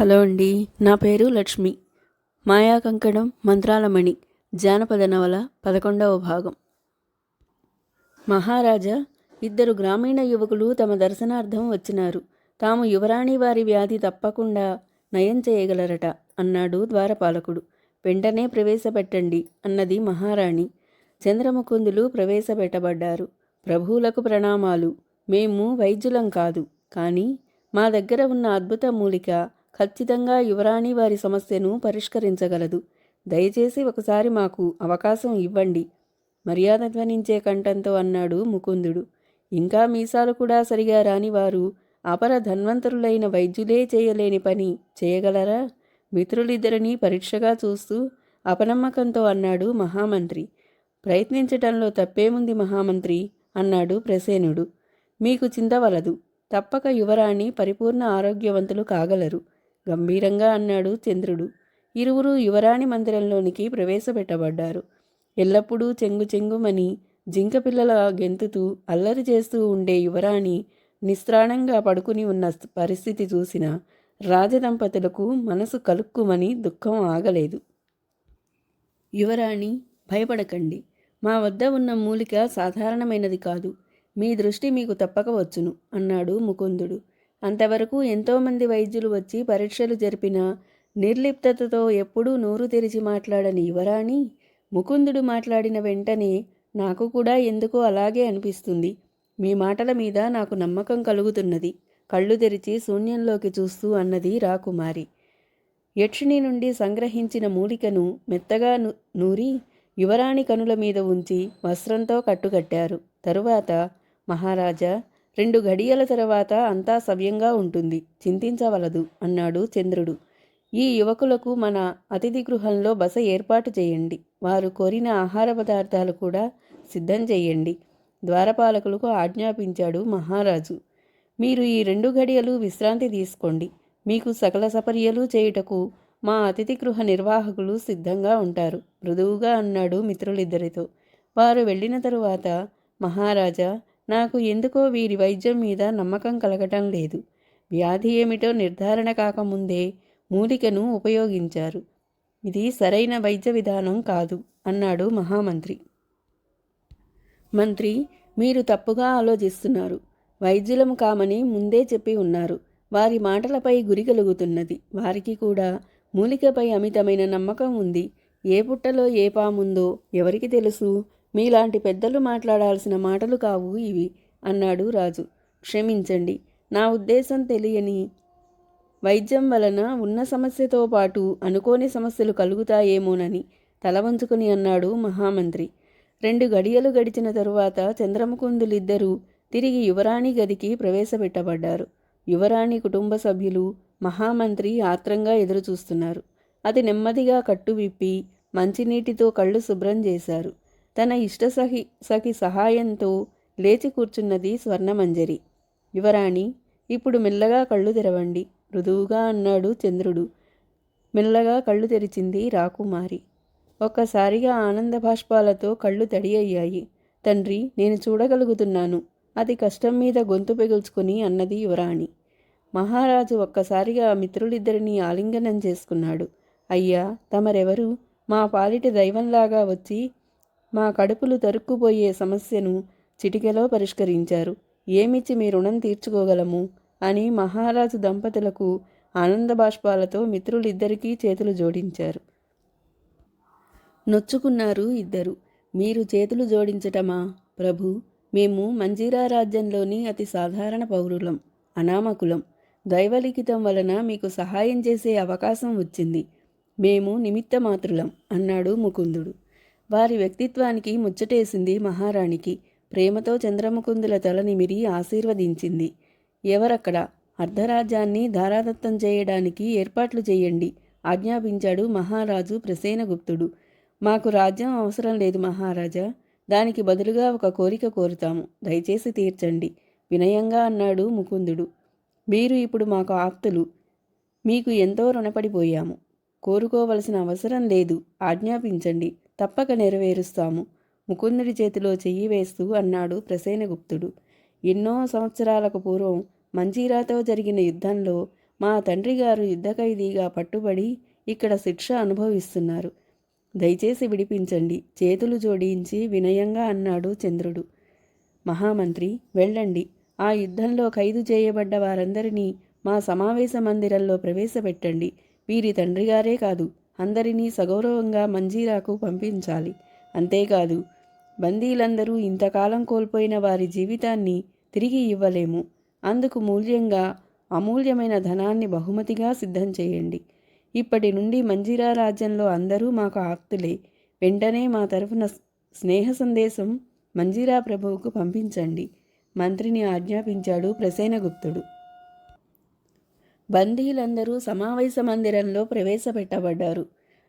Hello అండి నా పేరు లక్ష్మి. మాయా కంకణం మంత్రాలమణి జానపద నవల పదకొండవ భాగం. మహారాజా ఇద్దరు గ్రామీణ యువకులు తమ దర్శనార్థం వచ్చినారు. తాము యువరాణి వారి వ్యాధి తప్పకుండా నయం చేయగలరట అన్నాడు ద్వారపాలకుడు. వెంటనే ప్రవేశపెట్టండి అన్నది మహారాణి. చంద్రముకుందులు ప్రవేశపెట్టబడ్డారు. ప్రభువులకు ప్రణామాలు. మేము వైద్యులం కాదు కానీ మా దగ్గర ఉన్న అద్భుత మూలిక ఖచ్చితంగా యువరాణి వారి సమస్యను పరిష్కరించగలదు. దయచేసి ఒకసారి మాకు అవకాశం ఇవ్వండి. మర్యాద ధ్వనించే కంఠంతో అన్నాడు ముకుందుడు. ఇంకా మీసాలు కూడా సరిగా రాని వారు అపర ధన్వంతరులైన వైద్యులే చేయలేని పని చేయగలరా? మిత్రులిద్దరినీ పరీక్షగా చూస్తూ అపనమ్మకంతో అన్నాడు మహామంత్రి. ప్రయత్నించటంలో తప్పేముంది మహామంత్రి? అన్నాడు ప్రసేనుడు. మీకు చింతవలదు తప్పక యువరాణి పరిపూర్ణ ఆరోగ్యవంతులు కాగలరు. గంభీరంగా అన్నాడు చంద్రుడు. ఇరువురు యువరాణి మందిరంలోనికి ప్రవేశపెట్టబడ్డారు. ఎల్లప్పుడూ చెంగు చెంగుమని జింక పిల్లల గెంతుతూ అల్లరి చేస్తూ ఉండే యువరాణి నిస్త్రాణంగా పడుకుని ఉన్న పరిస్థితి చూసిన రాజదంపతులకు మనసు కలుక్కుమని దుఃఖం ఆగలేదు. యువరాణి భయపడకండి. మా వద్ద ఉన్న మూలిక సాధారణమైనది కాదు. మీ దృష్టి మీకు తప్పక వచ్చును అన్నాడు ముకుందుడు. అంతవరకు ఎంతోమంది వైద్యులు వచ్చి పరీక్షలు జరిపిన నిర్లిప్తతతో ఎప్పుడూ నోరు తెరిచి మాట్లాడని యువరాణి ముకుందుడు మాట్లాడిన వెంటనే నాకు కూడా ఎందుకో అలాగే అనిపిస్తుంది. మీ మాటల మీద నాకు నమ్మకం కలుగుతున్నది. కళ్ళు తెరిచి శూన్యంలోకి చూస్తూ అన్నది రాకుమారి. యక్షిణి నుండి సంగ్రహించిన మూలికను మెత్తగా నూరి యువరాణి కనుల మీద ఉంచి వస్త్రంతో కట్టుకట్టారు. తరువాత మహారాజా రెండు ఘడియల తర్వాత అంతా సవ్యంగా ఉంటుంది. చింతించవలదు అన్నాడు చంద్రుడు. ఈ యువకులకు మన అతిథి గృహంలో బస ఏర్పాటు చేయండి. వారు కోరిన ఆహార పదార్థాలు కూడా సిద్ధం చేయండి. ద్వారపాలకులకు ఆజ్ఞాపించాడు మహారాజు. మీరు ఈ రెండు ఘడియలు విశ్రాంతి తీసుకోండి. మీకు సకల సపర్యలు చేయుటకు మా అతిథి గృహ నిర్వాహకులు సిద్ధంగా ఉంటారు మృదువుగా అన్నాడు మిత్రులిద్దరితో. వారు వెళ్ళిన తరువాత మహారాజా నాకు ఎందుకో వీరి వైద్యం మీద నమ్మకం కలగటం లేదు. వ్యాధి ఏమిటో నిర్ధారణ కాకముందే మూలికను ఉపయోగించారు. ఇది సరైన వైద్య విధానం కాదు అన్నాడు మహామంత్రి. మంత్రి మీరు తప్పుగా ఆలోచిస్తున్నారు. వైద్యులము కామని ముందే చెప్పి ఉన్నారు. వారి మాటలపై గురి కలుగుతున్నది. వారికి కూడా మూలికపై అమితమైన నమ్మకం ఉంది. ఏ పుట్టలో ఏ పాముందో ఎవరికి తెలుసు? మీలాంటి పెద్దలు మాట్లాడాల్సిన మాటలు కావు ఇవి అన్నాడు రాజు. క్షమించండి నా ఉద్దేశం తెలియని వైద్యం వలన ఉన్న సమస్యతో పాటు అనుకోని సమస్యలు కలుగుతాయేమోనని తల వంచుకుని అన్నాడు మహామంత్రి. రెండు గడియలు గడిచిన తరువాత చంద్రముకుందులిద్దరూ తిరిగి యువరాణి గదికి ప్రవేశపెట్టబడ్డారు. యువరాణి కుటుంబ సభ్యులు మహామంత్రి ఆత్రంగా ఎదురుచూస్తున్నారు. అది నెమ్మదిగా కట్టు విప్పి మంచినీటితో కళ్ళు శుభ్రం చేశారు. తన ఇష్ట సఖి సఖి సహాయంతో లేచి కూర్చున్నది స్వర్ణమంజరి. యువరాణి ఇప్పుడు మెల్లగా కళ్ళు తెరవండి మృదువుగా అన్నాడు చంద్రుడు. మెల్లగా కళ్ళు తెరిచింది రాకుమారి. ఒక్కసారిగా ఆనంద భాష్పాలతో కళ్ళు తడి అయ్యాయి. తండ్రి నేను చూడగలుగుతున్నాను. అది కష్టం మీద గొంతు పెగుల్చుకుని అన్నది యువరాణి. మహారాజు ఒక్కసారిగా మిత్రులిద్దరినీ ఆలింగనం చేసుకున్నాడు. అయ్యా తమరెవరు? మా పాలిటి దైవంలాగా వచ్చి మా కడుపులు తరుక్కుపోయే సమస్యను చిటికెలో పరిష్కరించారు. ఏమిచ్చి మీ రుణం తీర్చుకోగలము? అని మహారాజు దంపతులకు ఆనంద బాష్పాలతో మిత్రులిద్దరికీ చేతులు జోడించారు. నొచ్చుకున్నారు ఇద్దరు. మీరు చేతులు జోడించటమా? ప్రభు మేము మంజీరా రాజ్యంలోని అతి సాధారణ పౌరులం అనామకులం. దైవలిఖితం వలన మీకు సహాయం చేసే అవకాశం వచ్చింది. మేము నిమిత్తమాత్రులం అన్నాడు ముకుందుడు. వారి వ్యక్తిత్వానికి ముచ్చటేసింది మహారాణికి. ప్రేమతో చంద్రముకుందుల తల నిమిరి ఆశీర్వదించింది. ఎవరక్కడ? అర్ధరాజ్యాన్ని ధారాదత్తం చేయడానికి ఏర్పాట్లు చేయండి ఆజ్ఞాపించాడు మహారాజు ప్రసేనగుప్తుడు. మాకు రాజ్యం అవసరం లేదు మహారాజా. దానికి బదులుగా ఒక కోరిక కోరుతాము. దయచేసి తీర్చండి వినయంగా అన్నాడు ముకుందుడు. మీరు ఇప్పుడు మాకు ఆప్తులు. మీకు ఎంతో రుణపడిపోయాము. కోరుకోవలసిన అవసరం లేదు. ఆజ్ఞాపించండి. తప్పక నెరవేరుస్తాము. ముకుందుడి చేతిలో చెయ్యి వేస్తూ అన్నాడు ప్రసేనగుప్తుడు. ఎన్నో సంవత్సరాలకు పూర్వం మంజీరాతో జరిగిన యుద్ధంలో మా తండ్రి గారు యుద్ధ ఖైదీగా పట్టుబడి ఇక్కడ శిక్ష అనుభవిస్తున్నారు. దయచేసి విడిపించండి. చేతులు జోడించి వినయంగా అన్నాడు చంద్రుడు. మహామంత్రి వెళ్ళండి. ఆ యుద్ధంలో ఖైదు చేయబడ్డ వారందరినీ మా సమావేశ మందిరంలో ప్రవేశపెట్టండి. వీరి తండ్రిగారే కాదు అందరినీ సగౌరవంగా మంజీరాకు పంపించాలి. అంతేకాదు బందీలందరూ ఇంతకాలం కోల్పోయిన వారి జీవితాన్ని తిరిగి ఇవ్వలేము. అందుకు మూల్యంగా అమూల్యమైన ధనాన్ని బహుమతిగా సిద్ధం చేయండి. ఇప్పటి నుండి మంజీరా రాజ్యంలో అందరూ మాకు ఆప్తులే. వెంటనే మా తరఫున స్నేహ సందేశం మంజీరా ప్రభువుకు పంపించండి. మంత్రిని ఆజ్ఞాపించాడు ప్రసేనగుప్తుడు. బందీలందరూ సమావేశ మందిరంలో ప్రవేశపెట్టబడ్డారు.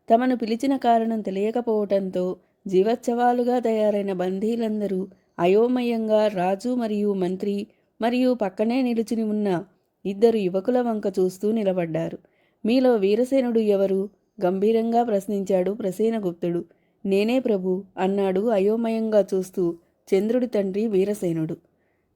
తమను పిలిచిన కారణం తెలియకపోవటంతో జీవోత్సవాలుగా తయారైన బందీలందరూ అయోమయంగా రాజు మరియు మంత్రి మరియు పక్కనే నిలుచుని ఉన్న ఇద్దరు యువకుల వంక చూస్తూ నిలబడ్డారు. మీలో వీరసేనుడు ఎవరు? గంభీరంగా ప్రశ్నించాడు ప్రసేనగుప్తుడు. నేనే ప్రభు అన్నాడు అయోమయంగా చూస్తూ చంద్రుడి తండ్రి వీరసేనుడు.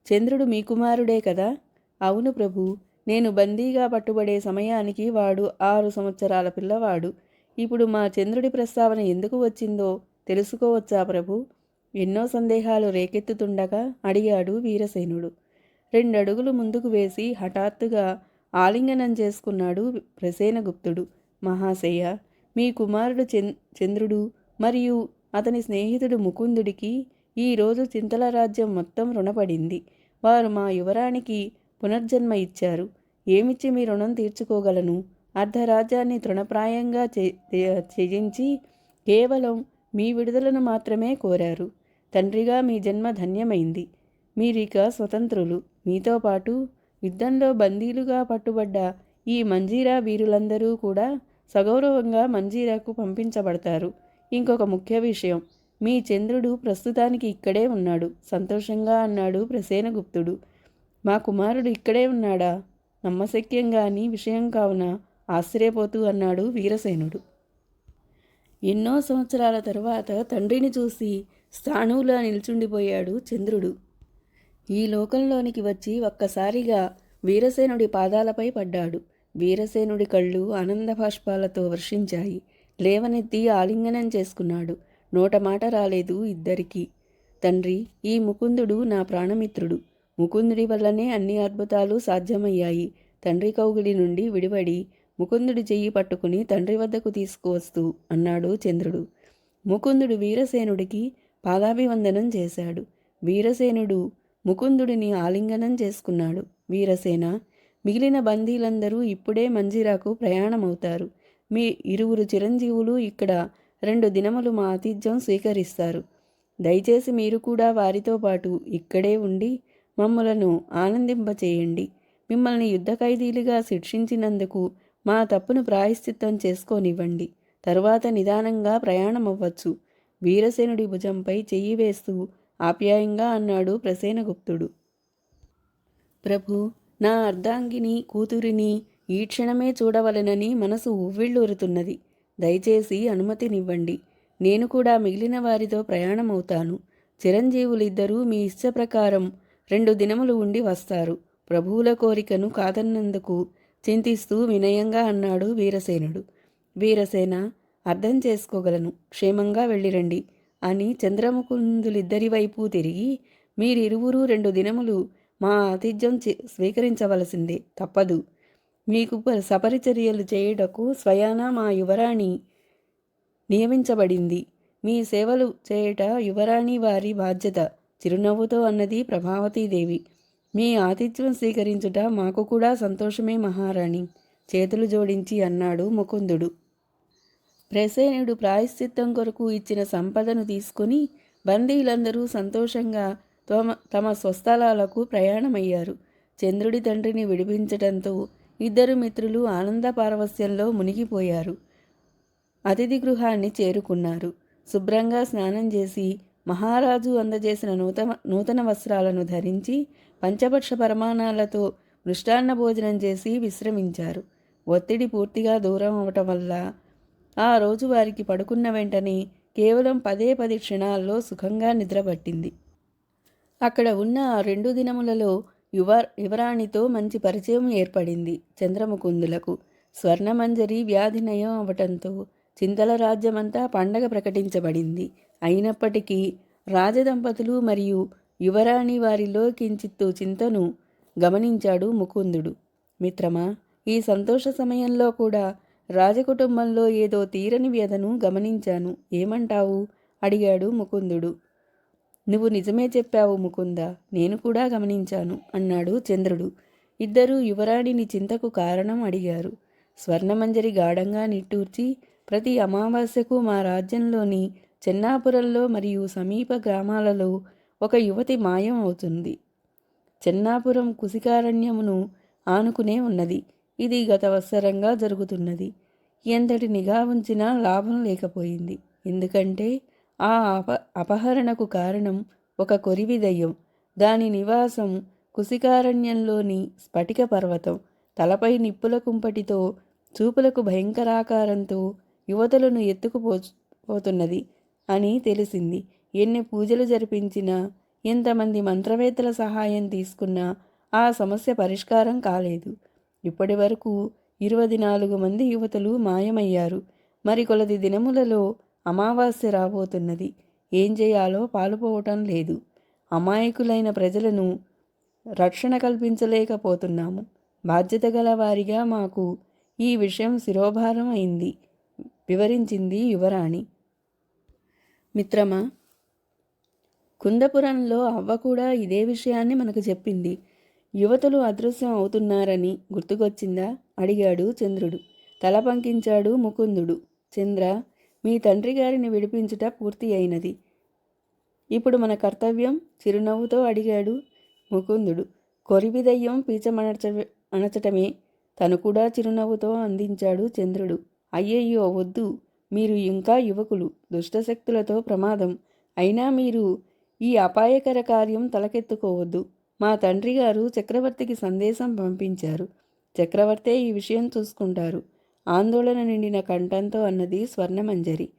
చంద్రుడు మీ కుమారుడే కదా? అవును ప్రభు. నేను బందీగా పట్టుబడే సమయానికి వాడు ఆరు సంవత్సరాల పిల్లవాడు. ఇప్పుడు మా చంద్రుడి ప్రస్తావన ఎందుకు వచ్చిందో తెలుసుకోవచ్చా ప్రభు? ఎన్నో సందేహాలు రేకెత్తుతుండగా అడిగాడు వీరసేనుడు. రెండడుగులు ముందుకు వేసి హఠాత్తుగా ఆలింగనం చేసుకున్నాడు ప్రసేనగుప్తుడు. మహాశయ మీ కుమారుడు చంద్రుడు మరియు అతని స్నేహితుడు ముకుందుడికి ఈరోజు చింతల రాజ్యం మొత్తం రుణపడింది. వారు మా యువరానికి పునర్జన్మ ఇచ్చారు. ఏమిచ్చి మీ రుణం తీర్చుకోగలను? అర్ధరాజ్యాన్ని తృణప్రాయంగా త్యజించి కేవలం మీ విడుదలను మాత్రమే కోరారు. తండ్రిగా మీ జన్మ ధన్యమైంది. మీరిక స్వతంత్రులు. మీతో పాటు యుద్ధంలో బందీలుగా పట్టుబడ్డ ఈ మంజీరా వీరులందరూ కూడా సగౌరవంగా మంజీరాకు పంపించబడతారు. ఇంకొక ముఖ్య విషయం. మీ చంద్రుడు ప్రస్తుతానికి ఇక్కడే ఉన్నాడు. సంతోషంగా అన్నాడు ప్రసేనగుప్తుడు. మా కుమారుడు ఇక్కడే ఉన్నాడా? నమ్మశక్యం నమ్మశక్యంగాని విషయం కావున ఆశ్చర్యపోతూ అన్నాడు వీరసేనుడు. ఎన్నో సంవత్సరాల తరువాత తండ్రిని చూసి స్థాణువులా నిల్చుండిపోయాడు చంద్రుడు. ఈ లోకంలోనికి వచ్చి ఒక్కసారిగా వీరసేనుడి పాదాలపై పడ్డాడు. వీరసేనుడి కళ్ళు ఆనంద బాష్పాలతో వర్షించాయి. లేవనెత్తి ఆలింగనం చేసుకున్నాడు. నోట మాట రాలేదు ఇద్దరికీ. తండ్రి ఈ ముకుందుడు నా ప్రాణమిత్రుడు. ముకుందుడి వల్లనే అన్ని అద్భుతాలు సాధ్యమయ్యాయి. తండ్రి కౌగిలి నుండి విడిపడి ముకుందుడి చెయ్యి పట్టుకుని తండ్రి వద్దకు తీసుకువస్తూ అన్నాడు చంద్రుడు. ముకుందుడు వీరసేనుడికి పాదాభివందనం చేశాడు. వీరసేనుడు ముకుందుడిని ఆలింగనం చేసుకున్నాడు. వీరసేన మిగిలిన బందీలందరూ ఇప్పుడే మంజిరాకు ప్రయాణమవుతారు. మీ ఇరువురు చిరంజీవులు ఇక్కడ రెండు దినములు మా ఆతిథ్యం స్వీకరిస్తారు. దయచేసి మీరు కూడా వారితో పాటు ఇక్కడే ఉండి మమ్మలను ఆనందింపచేయండి. మిమ్మల్ని యుద్ధ ఖైదీలుగా శిక్షించినందుకు మా తప్పును ప్రాయశ్చిత్తం చేసుకోనివ్వండి. తరువాత నిదానంగా ప్రయాణమవ్వచ్చు. వీరసేనుడి భుజంపై చెయ్యి వేస్తూ ఆప్యాయంగా అన్నాడు ప్రసేనగుప్తుడు. ప్రభు నా అర్ధాంగిని కూతురిని ఈ క్షణమే చూడవలెనని మనసు ఉవ్విళ్ళూరుతున్నది. దయచేసి అనుమతినివ్వండి. నేను కూడా మిగిలిన వారితో ప్రయాణమవుతాను. చిరంజీవులిద్దరూ మీ ఇష్ట ప్రకారం రెండు దినములు ఉండి వస్తారు. ప్రభువుల కోరికను కాదన్నందుకు చింతిస్తూ వినయంగా అన్నాడు వీరసేనుడు. వీరసేన అర్థం చేసుకోగలను క్షేమంగా వెళ్ళిరండి అని చంద్రముకుందులిద్దరి వైపు తిరిగి మీరిరువురు రెండు దినములు మా ఆతిథ్యం స్వీకరించవలసిందే తప్పదు. మీకు సపరిచర్యలు చేయుటకు స్వయాన మా యువరాణి నియమించబడింది. మీ సేవలు చేయుట యువరాణి వారి బాధ్యత. చిరునవ్వుతో అన్నది ప్రభావతీదేవి. మీ ఆతిథ్యం స్వీకరించుట మాకు కూడా సంతోషమే మహారాణి. చేతులు జోడించి అన్నాడు ముకుందుడు. ప్రసేనుడు ప్రాయశ్చిత్తం కొరకు ఇచ్చిన సంపదను తీసుకుని బందీలందరూ సంతోషంగా తమ తమ స్వస్థలాలకు ప్రయాణమయ్యారు. చంద్రుడి తండ్రిని విడిపించటంతో ఇద్దరు మిత్రులు ఆనంద పారవస్యంలో మునిగిపోయారు. అతిథి గృహాన్ని చేరుకున్నారు. శుభ్రంగా స్నానం చేసి మహారాజు అందజేసిన నూతన నూతన వస్త్రాలను ధరించి పంచపక్ష పరమాణాలతో మృష్టాన్న భోజనం చేసి విశ్రమించారు. ఒత్తిడి పూర్తిగా దూరం అవటం వల్ల ఆ రోజు వారికి పడుకున్న వెంటనే కేవలం పదే పది క్షణాల్లో సుఖంగా నిద్రపట్టింది. అక్కడ ఉన్న ఆ రెండు దినములలో యువ యువరాణితో మంచి పరిచయం ఏర్పడింది చంద్రముకుందులకు. స్వర్ణమంజరి వ్యాధి నయం అవటంతో చింతల రాజ్యమంతా పండగ ప్రకటించబడింది. అయినప్పటికీ రాజదంపతులు మరియు యువరాణి వారిలో కించిత్తు చింతను గమనించాడు ముకుందుడు. మిత్రమా ఈ సంతోష సమయంలో కూడా రాజకుటుంబంలో ఏదో తీరని వ్యధను గమనించాను. ఏమంటావు? అడిగాడు ముకుందుడు. నువ్వు నిజమే చెప్పావు ముకుంద నేను కూడా గమనించాను అన్నాడు చంద్రుడు. ఇద్దరూ యువరాణిని చింతకు కారణం అడిగారు. స్వర్ణమంజరి గాఢంగా నిట్టూర్చి ప్రతి అమావాస్యకు మా రాజ్యంలోని చెన్నాపురంలో మరియు సమీప గ్రామాలలో ఒక యువతి మాయం అవుతుంది. చెన్నాపురం కుశికారణ్యమును ఆనుకునే ఉన్నది. ఇది గత వత్సరంగా జరుగుతున్నది. ఎంతటి నిఘా ఉంచినా లాభం లేకపోయింది. ఎందుకంటే ఆ అప అపహరణకు కారణం ఒక కొరివి దయ్యం. దాని నివాసం కుశికారణ్యంలోని స్ఫటిక పర్వతం. తలపై నిప్పుల కుంపటితో చూపులకు భయంకరాకారంతో యువతులను ఎత్తుకుపో పోతున్నది. అని తెలిసింది. ఎన్ని పూజలు జరిపించినా ఎంతమంది మంత్రవేత్తల సహాయం తీసుకున్నా ఆ సమస్య పరిష్కారం కాలేదు. ఇప్పటి వరకు ఇరవై నాలుగు మంది యువతులు మాయమయ్యారు. మరికొలది దినములలో అమావాస్య రాబోతున్నది. ఏం చేయాలో పాలుపోవటం లేదు. అమాయకులైన ప్రజలను రక్షణ కల్పించలేకపోతున్నాము. బాధ్యత గల వారిగా మాకు ఈ విషయం శిరోభారం అయింది వివరించింది యువరాణి. మిత్రమా కుందపురంలో అవ్వ కూడా ఇదే విషయాన్ని మనకు చెప్పింది. యువతులు అదృశ్యం అవుతున్నారని గుర్తుకొచ్చిందా? అడిగాడు చంద్రుడు. తల పంకించాడు ముకుందుడు. చంద్ర మీ తండ్రి గారిని విడిపించుట పూర్తి అయినది. ఇప్పుడు మన కర్తవ్యం? చిరునవ్వుతో అడిగాడు ముకుందుడు. కొరివిదయ్యం పీచమణచ అణచటమే తను కూడా చిరునవ్వుతో అందించాడు చంద్రుడు. అయ్యయ్యో వద్దు. మీరు ఇంకా యువకులు. దుష్టశక్తులతో ప్రమాదం. అయినా మీరు ఈ అపాయకర కార్యం తలకెత్తుకోవద్దు. మా తండ్రి గారు చక్రవర్తికి సందేశం పంపించారు. చక్రవర్తే ఈ విషయం చూసుకుంటారు. ఆందోళన నిండిన కంఠంతో అన్నది స్వర్ణమంజరి.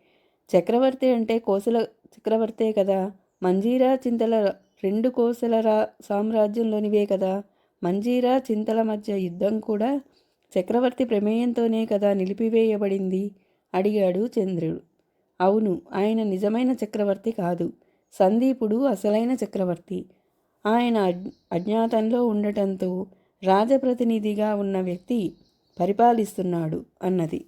చక్రవర్తి అంటే కోసల చక్రవర్తే కదా? మంజీరా చింతల రెండు కోసల రా సామ్రాజ్యంలోనివే కదా? మంజీరా చింతల మధ్య యుద్ధం కూడా చక్రవర్తి ప్రమేయంతోనే కదా నిలిపివేయబడింది. అడిగాడు చంద్రుడు. అవును ఆయన నిజమైన చక్రవర్తి కాదు. సందీపుడు అసలైన చక్రవర్తి. ఆయన అజ్ఞాతంలో ఉండటంతో రాజప్రతినిధిగా ఉన్న వ్యక్తి పరిపాలిస్తున్నాడు అన్నది.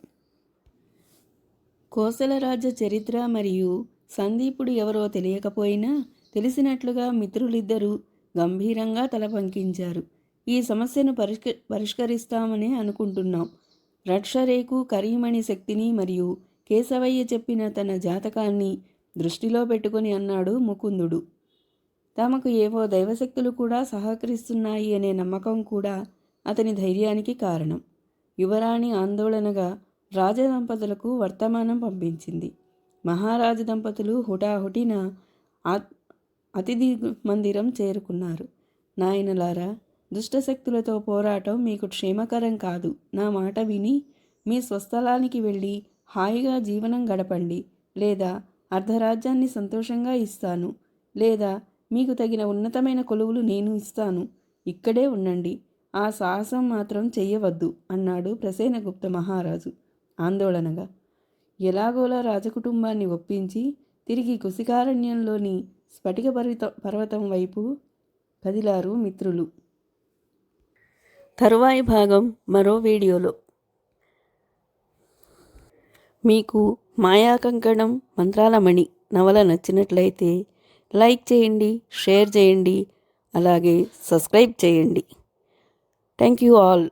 కోసలరాజ చరిత్ర మరియు సందీపుడు ఎవరో తెలియకపోయినా తెలిసినట్లుగా మిత్రులిద్దరూ గంభీరంగా తల పంకించారు ఈ సమస్యను పరిష్క పరిష్కరిస్తామని అనుకుంటున్నాం. రక్షరేకు కరీమణి శక్తిని మరియు కేశవయ్య చెప్పిన తన జాతకాన్ని దృష్టిలో పెట్టుకుని అన్నాడు ముకుందుడు. తమకు ఏవో దైవశక్తులు కూడా సహకరిస్తున్నాయి అనే నమ్మకం కూడా అతని ధైర్యానికి కారణం. యువరాణి ఆందోళనగా రాజదంపతులకు వర్తమానం పంపించింది. మహారాజు దంపతులు హుటాహుటిన అతిథి మందిరం చేరుకున్నారు. నాయనలారా దుష్టశక్తులతో పోరాటం మీకు క్షేమకరం కాదు. నా మాట విని మీ స్వస్థలానికి వెళ్ళి హాయిగా జీవనం గడపండి. లేదా అర్ధరాజ్యాన్ని సంతోషంగా ఇస్తాను. లేదా మీకు తగిన ఉన్నతమైన కొలువులు నేను ఇస్తాను. ఇక్కడే ఉండండి. ఆ సాహసం మాత్రం చెయ్యవద్దు అన్నాడు ప్రసేనగుప్త మహారాజు. ఆందోళనగా. ఎలాగోలా రాజకుటుంబాన్ని ఒప్పించి తిరిగి కుశికారణ్యంలోని స్ఫటిక పర్వత పర్వతం వైపు కదిలారు మిత్రులు. తరువాయి భాగం మరో వీడియోలో. మీకు మాయా కంకణం మంత్రాలమణి నవల నచ్చినట్లయితే లైక్ చేయండి షేర్ చేయండి అలాగే సబ్స్క్రైబ్ చేయండి. Thank you all.